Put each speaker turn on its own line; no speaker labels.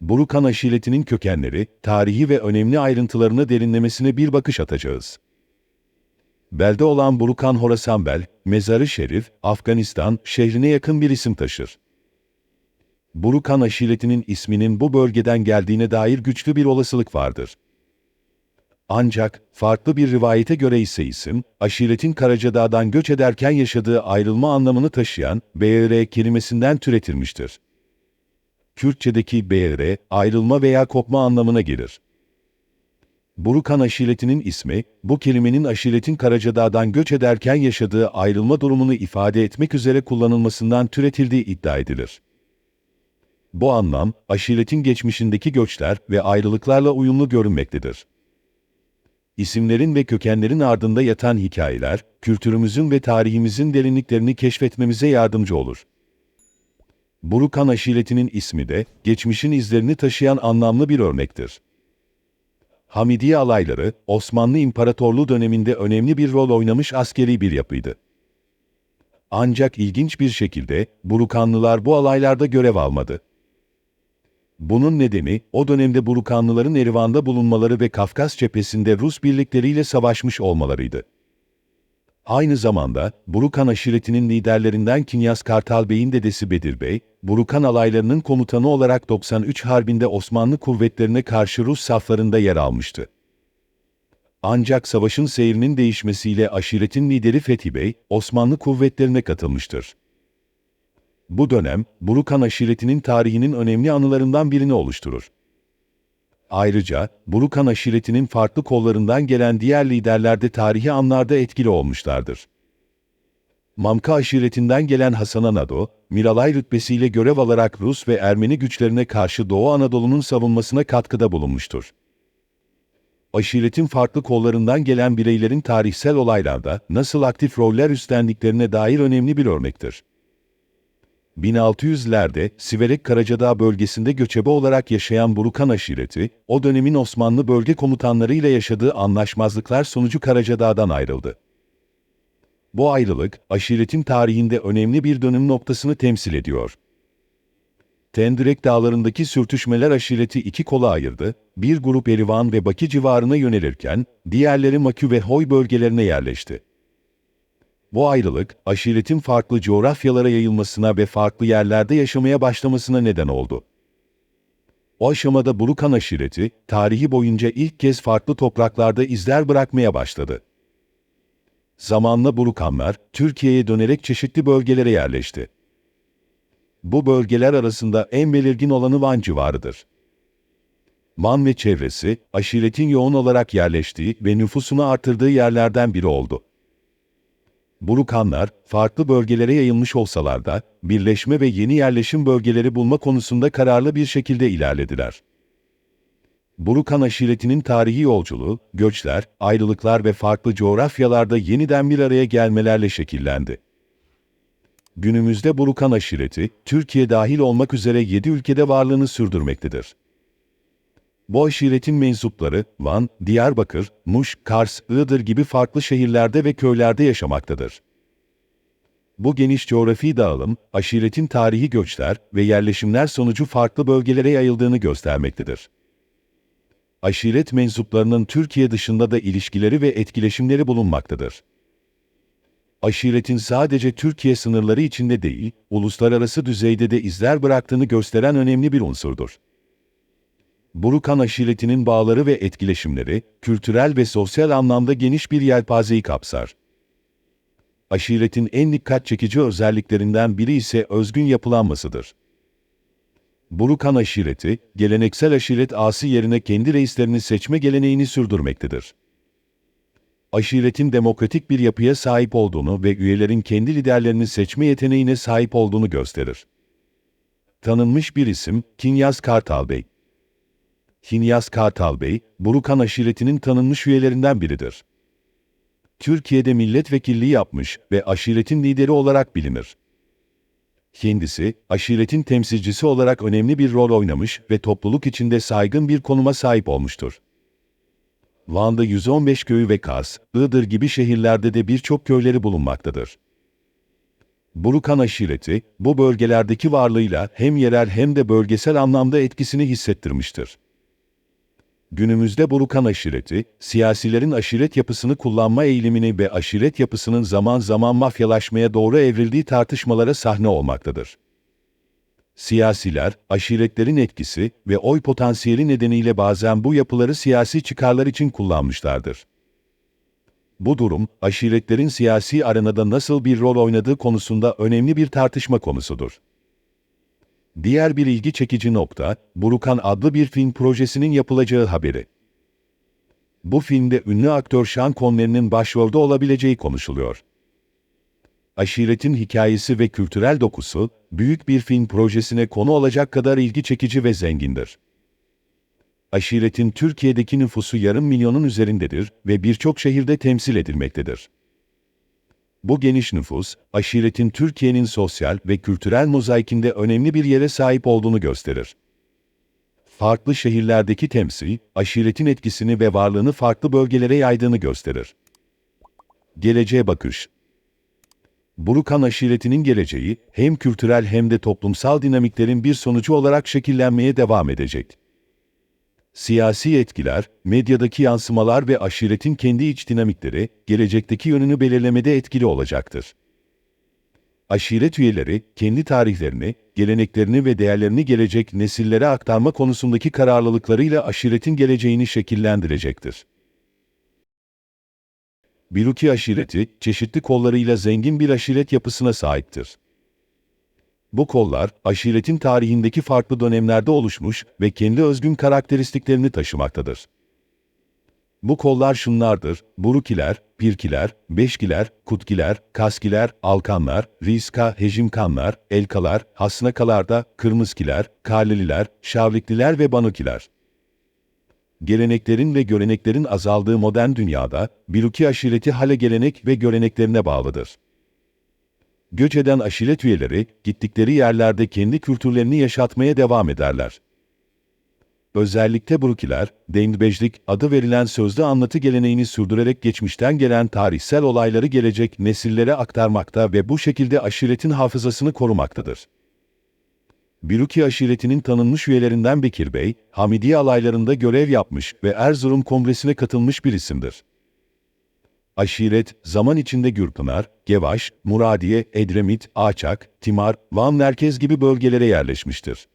Burukan aşiretinin kökenleri, tarihi ve önemli ayrıntılarını derinlemesine bir bakış atacağız. Belde olan Burukan Horasanbel, Mezarı Şerif, Afganistan şehrine yakın bir isim taşır. Burukan aşiretinin isminin bu bölgeden geldiğine dair güçlü bir olasılık vardır. Ancak farklı bir rivayete göre ise isim, aşiretin Karacadağ'dan göç ederken yaşadığı ayrılma anlamını taşıyan BR kelimesinden türetilmiştir. Kürtçedeki BR, ayrılma veya kopma anlamına gelir. Burukan aşiretinin ismi, bu kelimenin aşiretin Karacadağ'dan göç ederken yaşadığı ayrılma durumunu ifade etmek üzere kullanılmasından türetildiği iddia edilir. Bu anlam, aşiretin geçmişindeki göçler ve ayrılıklarla uyumlu görünmektedir. İsimlerin ve kökenlerin ardında yatan hikayeler, kültürümüzün ve tarihimizin derinliklerini keşfetmemize yardımcı olur. Burukan aşiretinin ismi de, geçmişin izlerini taşıyan anlamlı bir örnektir. Hamidiye alayları, Osmanlı İmparatorluğu döneminde önemli bir rol oynamış askeri bir yapıydı. Ancak ilginç bir şekilde, Burukanlılar bu alaylarda görev almadı. Bunun nedeni, o dönemde Burukanlıların Erivan'da bulunmaları ve Kafkas cephesinde Rus birlikleriyle savaşmış olmalarıydı. Aynı zamanda, Burukan aşiretinin liderlerinden Kinyas Kartal Bey'in dedesi Bedir Bey, Burukan alaylarının komutanı olarak 93 Harbi'nde Osmanlı kuvvetlerine karşı Rus saflarında yer almıştı. Ancak savaşın seyrinin değişmesiyle aşiretin lideri Fethi Bey, Osmanlı kuvvetlerine katılmıştır. Bu dönem, Burukan aşiretinin tarihinin önemli anılarından birini oluşturur. Ayrıca, Burukan aşiretinin farklı kollarından gelen diğer liderler de tarihi anlarda etkili olmuşlardır. Mamka aşiretinden gelen Hasan Anado, Miralay rütbesiyle görev alarak Rus ve Ermeni güçlerine karşı Doğu Anadolu'nun savunmasına katkıda bulunmuştur. Aşiretin farklı kollarından gelen bireylerin tarihsel olaylarda nasıl aktif roller üstlendiklerine dair önemli bir örnektir. 1600'lerde Siverek Karacadağ bölgesinde göçebe olarak yaşayan Burukan aşireti, o dönemin Osmanlı bölge komutanları ile yaşadığı anlaşmazlıklar sonucu Karacadağ'dan ayrıldı. Bu ayrılık, aşiretin tarihinde önemli bir dönüm noktasını temsil ediyor. Tendirek dağlarındaki sürtüşmeler aşireti iki kola ayırdı, bir grup Erivan ve Bakı civarına yönelirken, diğerleri Makü ve Hoy bölgelerine yerleşti. Bu ayrılık, aşiretin farklı coğrafyalara yayılmasına ve farklı yerlerde yaşamaya başlamasına neden oldu. O aşamada Burukan aşireti, tarihi boyunca ilk kez farklı topraklarda izler bırakmaya başladı. Zamanla Burukanlar, Türkiye'ye dönerek çeşitli bölgelere yerleşti. Bu bölgeler arasında en belirgin olanı Van civarıdır. Van ve çevresi, aşiretin yoğun olarak yerleştiği ve nüfusunu artırdığı yerlerden biri oldu. Burukanlar, farklı bölgelere yayılmış olsalar da, birleşme ve yeni yerleşim bölgeleri bulma konusunda kararlı bir şekilde ilerlediler. Burukan aşiretinin tarihi yolculuğu, göçler, ayrılıklar ve farklı coğrafyalarda yeniden bir araya gelmelerle şekillendi. Günümüzde Burukan aşireti, Türkiye dahil olmak üzere 7 ülkede varlığını sürdürmektedir. Bu aşiretin mensupları Van, Diyarbakır, Muş, Kars, Iğdır gibi farklı şehirlerde ve köylerde yaşamaktadır. Bu geniş coğrafi dağılım, aşiretin tarihi göçler ve yerleşimler sonucu farklı bölgelere yayıldığını göstermektedir. Aşiret mensuplarının Türkiye dışında da ilişkileri ve etkileşimleri bulunmaktadır. Aşiretin sadece Türkiye sınırları içinde değil, uluslararası düzeyde de izler bıraktığını gösteren önemli bir unsurdur. Burukan aşiretinin bağları ve etkileşimleri, kültürel ve sosyal anlamda geniş bir yelpazeyi kapsar. Aşiretin en dikkat çekici özelliklerinden biri ise özgün yapılanmasıdır. Burukan aşireti, geleneksel aşiret ağası yerine kendi reislerini seçme geleneğini sürdürmektedir. Aşiretin demokratik bir yapıya sahip olduğunu ve üyelerin kendi liderlerini seçme yeteneğine sahip olduğunu gösterir. Tanınmış bir isim, Kinyas Kartal Bey. Hinyas Kartal Bey, Burukan aşiretinin tanınmış üyelerinden biridir. Türkiye'de milletvekilliği yapmış ve aşiretin lideri olarak bilinir. Kendisi, aşiretin temsilcisi olarak önemli bir rol oynamış ve topluluk içinde saygın bir konuma sahip olmuştur. Van'da 115 köyü ve Kars, Iğdır gibi şehirlerde de birçok köyleri bulunmaktadır. Burukan aşireti, bu bölgelerdeki varlığıyla hem yerel hem de bölgesel anlamda etkisini hissettirmiştir. Günümüzde Burukan aşireti, siyasilerin aşiret yapısını kullanma eğilimini ve aşiret yapısının zaman zaman mafyalaşmaya doğru evrildiği tartışmalara sahne olmaktadır. Siyasiler, aşiretlerin etkisi ve oy potansiyeli nedeniyle bazen bu yapıları siyasi çıkarlar için kullanmışlardır. Bu durum, aşiretlerin siyasi arenada nasıl bir rol oynadığı konusunda önemli bir tartışma konusudur. Diğer bir ilgi çekici nokta, Burukan adlı bir film projesinin yapılacağı haberi. Bu filmde ünlü aktör Sean Connery'nin başrolde olabileceği konuşuluyor. Aşiretin hikayesi ve kültürel dokusu, büyük bir film projesine konu olacak kadar ilgi çekici ve zengindir. Aşiretin Türkiye'deki nüfusu yarım milyonun üzerindedir ve birçok şehirde temsil edilmektedir. Bu geniş nüfus, aşiretin Türkiye'nin sosyal ve kültürel mozaikinde önemli bir yere sahip olduğunu gösterir. Farklı şehirlerdeki temsil, aşiretin etkisini ve varlığını farklı bölgelere yaydığını gösterir. Geleceğe bakış Burukan aşiretinin geleceği, hem kültürel hem de toplumsal dinamiklerin bir sonucu olarak şekillenmeye devam edecek. Siyasi etkiler, medyadaki yansımalar ve aşiretin kendi iç dinamikleri, gelecekteki yönünü belirlemede etkili olacaktır. Aşiret üyeleri, kendi tarihlerini, geleneklerini ve değerlerini gelecek nesillere aktarma konusundaki kararlılıklarıyla aşiretin geleceğini şekillendirecektir. Biluki aşireti, çeşitli kollarıyla zengin bir aşiret yapısına sahiptir. Bu kollar, aşiretin tarihindeki farklı dönemlerde oluşmuş ve kendi özgün karakteristiklerini taşımaktadır. Bu kollar şunlardır, Burukiler, Pirkiler, Beşkiler, Kutkiler, Kaskiler, Alkanlar, Rizka, Hejimkanlar, Elkalar, Hasnakalarda, Kırmızkiler, Karlililer, Şavlikliler ve Banukiler. Geleneklerin ve göreneklerin azaldığı modern dünyada, Biluki aşireti hale gelenek ve göreneklerine bağlıdır. Göç eden aşiret üyeleri, gittikleri yerlerde kendi kültürlerini yaşatmaya devam ederler. Özellikle Brukiler, Deynbejlik adı verilen sözlü anlatı geleneğini sürdürerek geçmişten gelen tarihsel olayları gelecek nesillere aktarmakta ve bu şekilde aşiretin hafızasını korumaktadır. Biluki aşiretinin tanınmış üyelerinden Bekir Bey, Hamidiye alaylarında görev yapmış ve Erzurum Kongresi'ne katılmış bir isimdir. Aşiret, zaman içinde Gürpınar, Gevaş, Muradiye, Edremit, Ağçak, Timar, Van Merkez gibi bölgelere yerleşmiştir.